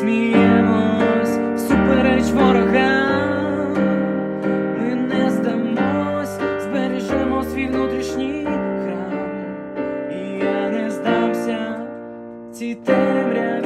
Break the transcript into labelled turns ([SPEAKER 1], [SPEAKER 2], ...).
[SPEAKER 1] сміємось, супереч ворогам, ми не здамось, збережемо свій внутрішній храм, і я не здамся ці темряві.